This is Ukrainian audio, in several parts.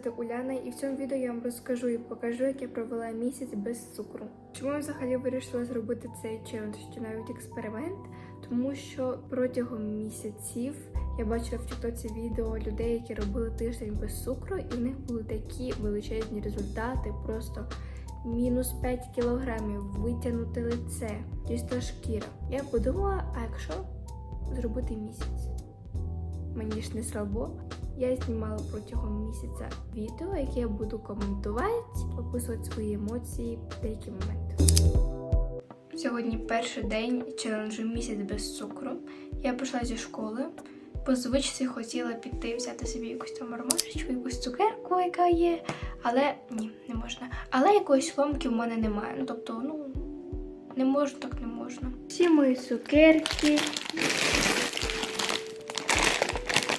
звати Уляна, і в цьому відео я вам розкажу і покажу, як я провела місяць без цукру. Чому я взагалі вирішила зробити цей челендж, чи навіть експеримент? Тому що протягом місяців я бачила в тіктоці відео людей, які робили тиждень без цукру, і в них були такі величезні результати, просто мінус 5 кілограмів, витягнути лице, чиста шкіра. Я подумала, а якщо зробити місяць? Мені ж не слабо. Я знімала протягом місяця відео, яке я буду коментувати, описувати свої емоції в деякі моменти. Сьогодні перший день челенджу місяць без цукру. Я прийшла зі школи. По звичці хотіла піти взяти собі якусь там ромашечку, якусь цукерку, яка є. Але ні, не можна. Але якоїсь ломки в мене немає. Ну тобто, ну не можна, так не можна. Всі мої цукерки,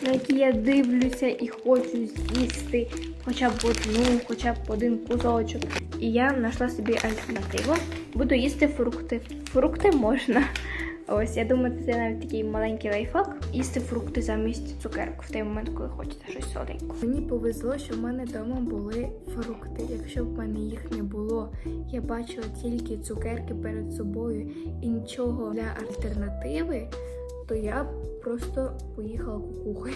на які я дивлюся і хочу з'їсти хоча б одну, хоча б один кусочок. І я знайшла собі альтернативу. Буду їсти фрукти. Фрукти можна. Ось, я думаю, це навіть такий маленький лайфхак. Їсти фрукти замість цукерок в той момент, коли хочеться щось солоденького. Мені повезло, що в мене вдома були фрукти. Якщо б в мене їх не було, я бачила тільки цукерки перед собою і нічого для альтернативи, то я просто поїхала кукухою.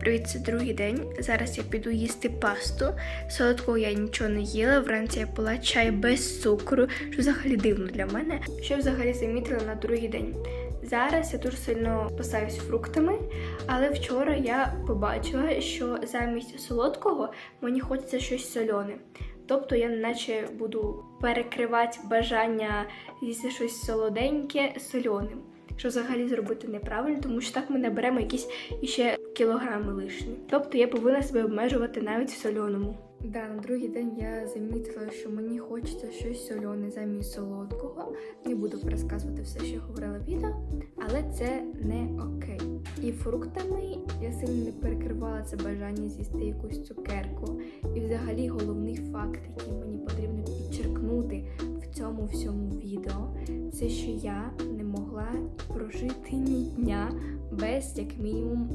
Привіт, це другий день. Зараз я піду їсти пасту. Солодкого я нічого не їла. Вранці я пила чай без цукру, що взагалі дивно для мене. Що взагалі замітила на другий день. Зараз я дуже сильно пасаюсь фруктами, але вчора я побачила, що замість солодкого мені хочеться щось солене. Тобто я наче буду перекривати бажання їсти щось солоденьке соленим. Що взагалі зробити неправильно, тому що так ми наберемо якісь іще кілограми лишні. Тобто я повинна себе обмежувати навіть в соленому. Да, на другий день я замітила, що мені хочеться щось солене замість солодкого. Не буду пересказувати все, що говорила відео, але це не окей. І фруктами я сильно не перекривала це бажання з'їсти якусь цукерку. І взагалі головний факт, який мені потрібно підчеркнути в цьому всьому відео, це що я не могла прожити ні дня без як мінімум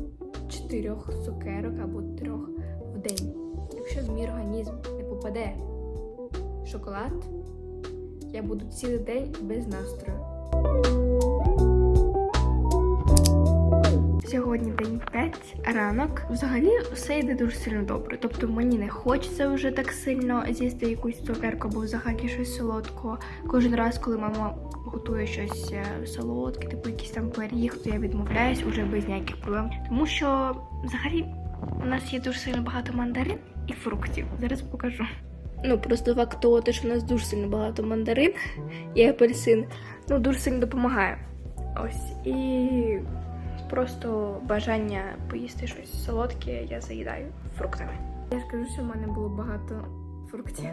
чотирьох цукерок або трьох в день. Якщо в мій організм не попаде шоколад, я буду цілий день без настрою. Сьогодні день 5, ранок. Взагалі все йде дуже сильно добре. Тобто мені не хочеться вже так сильно з'їсти якусь цукерку або взагалі щось солодкого. Кожен раз, коли мама готує щось е, солодке, типу якийсь там пиріг, то я відмовляюсь вже без ніяких проблем. Тому що взагалі у нас є дуже сильно багато мандарин і фруктів. Зараз покажу. Ну, просто факт того, те, що в нас дуже сильно багато мандарин і апельсин, ну дуже сильно допомагає. Ось і просто бажання поїсти щось солодке, я заїдаю фруктами. Я скажу, що в мене було багато фруктів,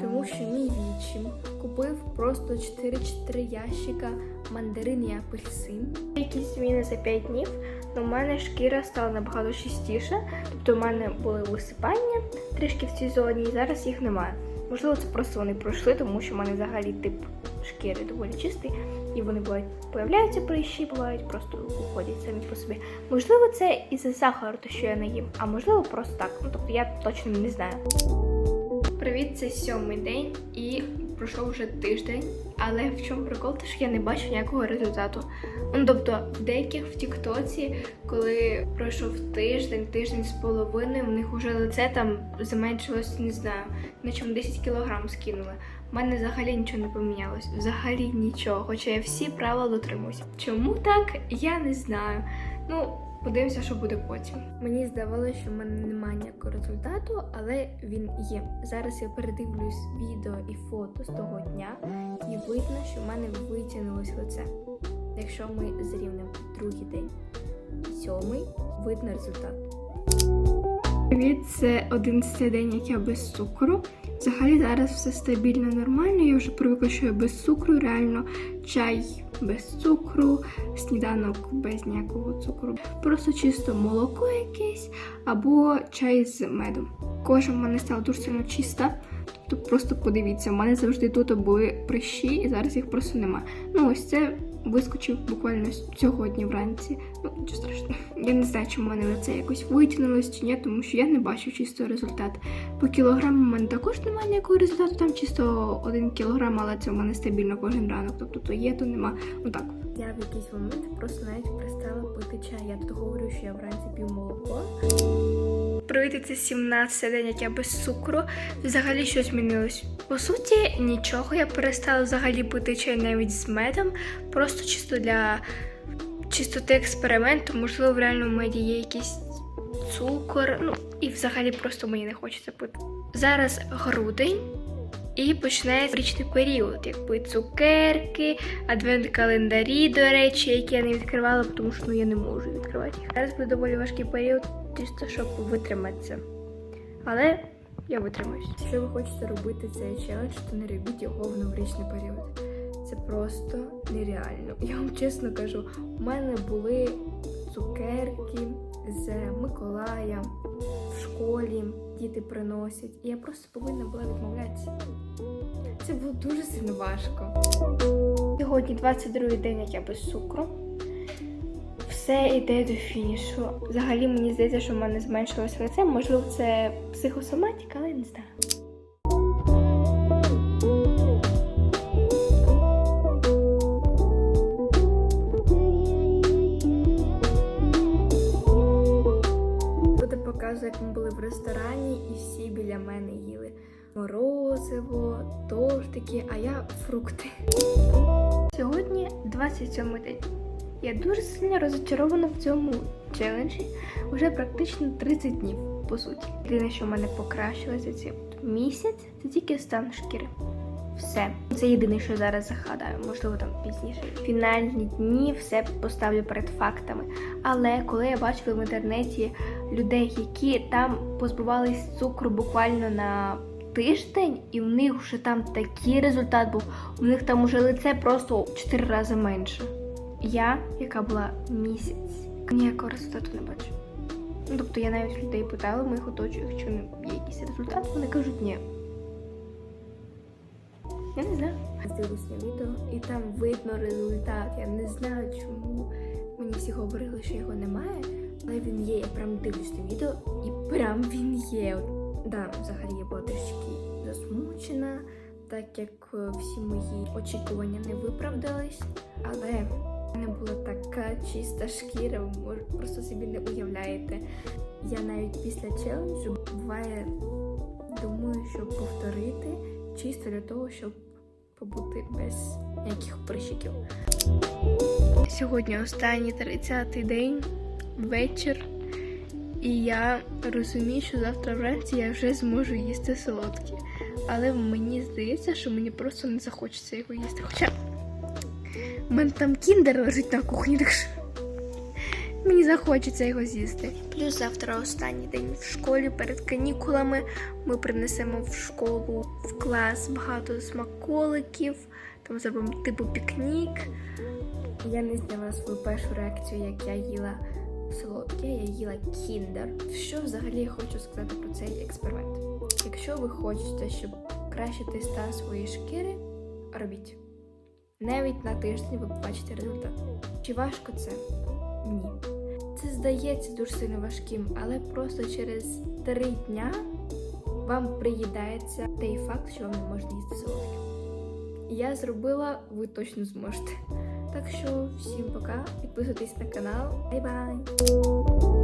тому що мій вічим купив просто 4-4 ящика мандарин і апельсин. Якісь зміни за 5 днів, але в мене шкіра стала набагато чистіша. Тобто в мене були висипання трішки в цій зоні, і зараз їх немає. Можливо, це просто вони пройшли, тому що в мене взагалі тип шкіри доволі чистий, і вони бувають появляються прищі, бувають, просто уходять самі по собі. Можливо, це із-за сахару, то що я не їм, а можливо, просто так. Ну тобто я точно не знаю. Привіт, це сьомий день і пройшов вже тиждень. Але в чому прикол, те, що я не бачу ніякого результату. Ну тобто, деяких в Тіктоці, коли пройшов тиждень, тиждень з половиною, в них вже лице там зменшилось, не знаю, наче 10 кілограм скинули. У мене взагалі нічого не помінялось. Взагалі нічого. Хоча я всі правила дотримуюся. Чому так? Я не знаю. Ну, подивимося, що буде потім. Мені здавалося, що в мене немає ніякого результату, але він є. Зараз я передивлюсь відео і фото з того дня, і видно, що в мене витягнулось лице. Якщо ми зрівнемо другий день сьомий, видно результат. Привіт, це 11 день, як я без цукру. Взагалі зараз все стабільно, нормально. Я вже привикла, що я без цукру, реально чай без цукру, сніданок без ніякого цукру. Просто чисто молоко якесь або чай з медом. Кожа в мене стала дуже сильно чиста. Тобто просто подивіться, в мене завжди тут були прищі, і зараз їх просто нема. Ну ось це вискочив буквально сьогодні вранці. Ну, нічого страшного. Я не знаю, чи в мене це якось витягнулось чи ні, тому що я не бачу чисто результат. По кілограму в мене також немає ніякого результату, там чисто один кілограм, але це в мене стабільно кожен ранок. Тобто то є, то нема. Ну так. Я в якийсь момент просто навіть перестала пити чай. Я тут говорю, що я вранці п'ю молоко. Привіт, це 17 день, як я без цукру. Взагалі що змінилось? По суті, нічого. Я перестала взагалі пити чай навіть з медом, просто чисто для чистоти експерименту. Можливо, в реальному меді є якийсь цукор. Ну і взагалі просто мені не хочеться пити. Зараз грудень. І починається річний період, якби цукерки, адвент календарі, до речі, які я не відкривала, тому що ну, я не можу відкривати їх. Зараз буде доволі важкий період, чисто щоб витриматися. Але я витримаюсь. Якщо ви хочете робити цей челендж, то не робіть його в новорічний період. Це просто нереально. Я вам чесно кажу, у мене були цукерки з Миколая в школі, діти приносять, і я просто повинна була відмовлятися. Це було дуже сильно важко. Сьогодні 22-й день, як я без цукру. Все йде до фінішу. Взагалі мені здається, що в мене зменшилось лице. Можливо, це психосоматика, але не знаю. Показувати, як ми були в ресторані, і всі біля мене їли морозиво, тортики, а я фрукти. Сьогодні 27 день. Я дуже сильно розочарована в цьому челенджі. Уже практично 30 днів, по суті. Єдине, що в мене покращилося цей місяць, це тільки стан шкіри. Все. Це єдине, що зараз загадаю, можливо, там пізніше. Фінальні дні все поставлю перед фактами. Але коли я бачила в інтернеті людей, які там позбувались цукру буквально на тиждень, і в них вже там такий результат був. У них там уже лице просто 4 рази менше. Я, яка була місяць, ніякого результату не бачу. Ну, тобто я навіть людей питала, моїх оточуючих, чи є якийсь результат, вони кажуть ні. Я не знаю. Дивлюсь на відео, і там видно результат. Я не знаю, чому мені всі говорили, що його немає, але він є. Я прям дивлюсь на відео, і прям він є. Да, взагалі я була трішки засмучена, так як е, всі мої очікування не виправдались. Але в мене була така чиста шкіра, ви просто собі не уявляєте. Я навіть після челенджу буває думаю, щоб повторити чисто для того, щоб побути без ніяких прищиків. Сьогодні останній 30-й день, вечір. І я розумію, що завтра вранці я вже зможу їсти солодкі. Але мені здається, що мені просто не захочеться його їсти. Хоча у мене там кіндер лежить на кухні, так що мені захочеться його з'їсти. Плюс завтра останній день в школі перед канікулами. Ми принесемо в школу в клас багато смаколиків, там зробимо типу пікнік. Я не зняла свою першу реакцію, як я їла солодке, я їла кіндер. Що взагалі я хочу сказати про цей експеримент? Якщо ви хочете, щоб кращити стан своєї шкіри, робіть. Навіть на тиждень ви побачите результат. Чи важко це? Ні. Це здається дуже сильно важким, але просто через три дня вам приїдається той факт, що вам не можна їсти солодке. Я зробила, ви точно зможете. Так що всім пока, підписуйтесь на канал. Бай-бай!